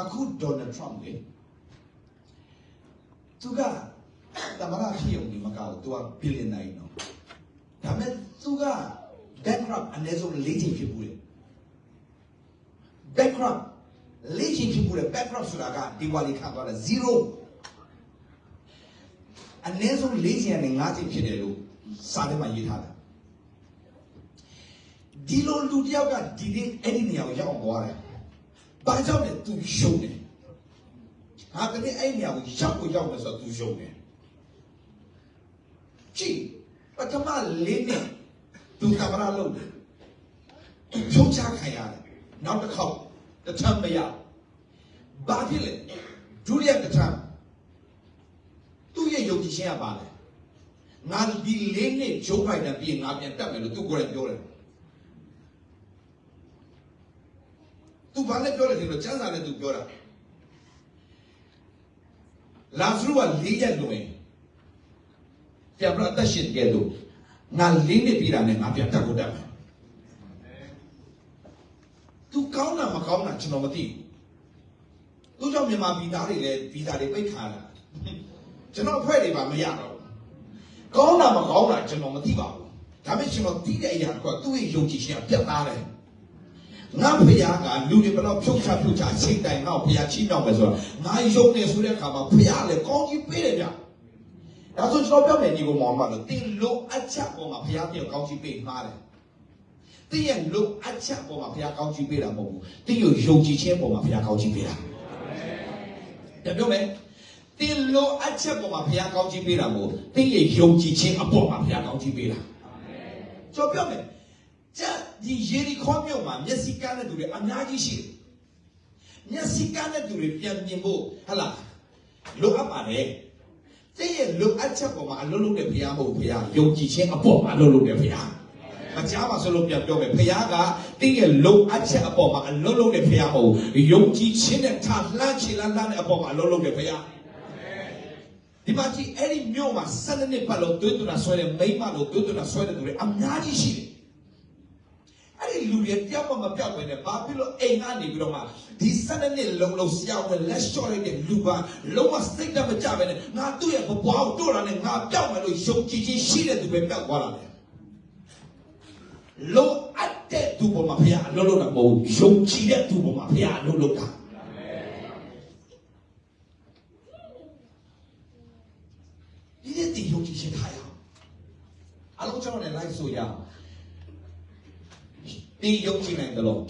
အခုဒေါ်နယ်ထရမ့်လေသူကတမရဖြစ်ုံဒီမကောက်သူကဘီလီယံနိုင်နော်ဒါပေမဲ့သူက bankrupt အနည်းဆုံး၄ချိန်ဖြစ်ဘူးလေ bankrupt ၄ချိန်ဖြစ်ဘူးလေ bankrupt ဆိုတာကဒီဝါလီခံသွားတာ0အနည်းဆုံး၄ချိန်နဲ့၅ချိန်ဖြစ်တယ်လို့စာထဲမှာရေးထားတာဒီလိုလူတစ်ယောက်ကဒီနေ့အဲ့ဒီနေရာကိုရောက်အောင်သွားတယ် ဘာကြောင့်လဲသူရှုံးတယ်ဟာတကယ်အဲ့ဒီနေရာကိုရောက်ကိုရောက်မယ်ဆိုတော့သူရှုံးတယ်ကြည့်ပထမလေးနှစ်သူကမ္ဘာလုံးတယ်သူဖြုတ်ချခံရတယ်နောက်တစ်ခေါက်တစ်ထပ်မရဘာဖြစ်လဲဒုတိယတစ်ထပ်သူ့ရဲ့ယုံကြည်ခြင်းကပါလဲငါဒီလေးနှစ်ဂျိုးဖိုင်တာပြီးရင်ငါပြန်တက်မယ်လို့သူကိုယ်တိုင်ပြောတယ် သူဘာလဲပြောတယ်ဒီလိုစံစာနဲ့သူပြောတာလာဇရုကလေးရက်လွင်ပြန်ပြတ်သက်ရှင်ခဲ့လို့ငါလေးနှစ်ပြီးတာနဲ့ငါပြန်တက်ကိုတက်မယ်သူကောင်းတာမကောင်းတာကျွန်တော်မသိဘူးသူကြောင့်မြန်မာပြည်သားတွေလည်းဗီဇာတွေပိတ်ခါလာကျွန်တော်အဖွဲ့တွေပါမရတော့ဘူးကောင်းတာမကောင်းတာကျွန်တော်မသိပါဘူးဒါပေမဲ့ကျွန်တော်သိတဲ့အရာကသူ့ရဲ့ယုံကြည်ခြင်းကပြတ်သားတယ် ငါဖခင်ကလူတွေဘယ်တော့ဖြုတ်ချဖြုတ်ချချိန်တိုင်ငါ့ကိုဖခင်ချီးမြှောက်မယ်ဆိုတော့ငါယုံနေဆိုတဲ့အခါမှာဖခင်လည်းကောင်းကြီးပေးတယ်ဗျ။ဒါဆိုကျွန်တော်ပြောမယ်ညီကောင်မောင်မလို့တင်လို့အချက်ပေါ်မှာဖခင်ပြောကောင်းကြီးပေးမှားတယ်။တင်ရဲ့လို့အချက်ပေါ်မှာဖခင်ကောင်းကြီးပေးတာမဟုတ်ဘူး။တင်ရဲ့ယုံကြည်ခြင်းပေါ်မှာဖခင်ကောင်းကြီးပေးတာ။ဒါပြောမယ်။တင်လို့အချက်ပေါ်မှာဖခင်ကောင်းကြီးပေးတာမဟုတ်ဘူး။တင်ရဲ့ယုံကြည်ခြင်းအပေါ်မှာဖခင်ကောင်းကြီးပေးတာ။ကျွန်တော်ပြောမယ်။ကျ ဒီယေရီခေါမြို့မှာမျက်စိကန်းတဲ့သူတွေအများကြီးရှိတယ်။မျက်စိကန်းတဲ့သူတွေပြန်မြင်ဖို့ဟဟလားလိုအပ်ပါတယ်။တဲ့ရဲ့လိုအပ်ချက်ပေါ်မှာအလုံးလုံးတဲ့ဘုရားမဟုတ်ဘုရားယုံကြည်ခြင်းအပေါ်မှာအလုံးလုံးတဲ့ဘုရား။မကြားပါဆိုလို့ပြန်ပြောမယ်ဘုရားကတဲ့ရဲ့လိုအပ်ချက်အပေါ်မှာအလုံးလုံးတဲ့ဘုရားမဟုတ်ယုံကြည်ခြင်းနဲ့ထားလှမ်းချေလှမ်းလှမ်းတဲ့အပေါ်မှာအလုံးလုံးတဲ့ဘုရား။ဒီမှာကြည့်အဲ့ဒီမြို့မှာဆက်နှစ်ပတ်လုံးသွေးသွနာဆွဲတဲ့မိမလို့သွေးသွနာဆွဲတဲ့သူတွေအများကြီးရှိတယ် အဲ့ဒီလူတွေတယောက်မှမပြောက်ပဲနဲ့ဘာဖြစ်လို့အိမ်ကနေပြီးတော့မှဒီစနစ်နဲ့လုံလုံဆရာဝန်လက်လျှော့လိုက်တဲ့လူပါလုံးဝစိတ်တမကြပဲနဲ့ငါသူ့ရဲ့ဘဝကိုတို့တာနဲ့ငါပြောက်မယ်လို့ယုံကြည်ခြင်းရှိတဲ့သူပဲပြောက်သွားတာလေလုံအပ်တဲ့သူပေါ်မှာဖခင်အလုံးလုံးတာမဟုတ်ယုံကြည်တဲ့သူပေါ်မှာဖခင်အလုံးလုံးတာဒီနေ့ဒီယုံကြည်ခြင်းထားရအောင်အလုံးကျွန်တော်လည်း live ဆိုရအောင် ဒီယုံကြည်နိုင်တယ်လို့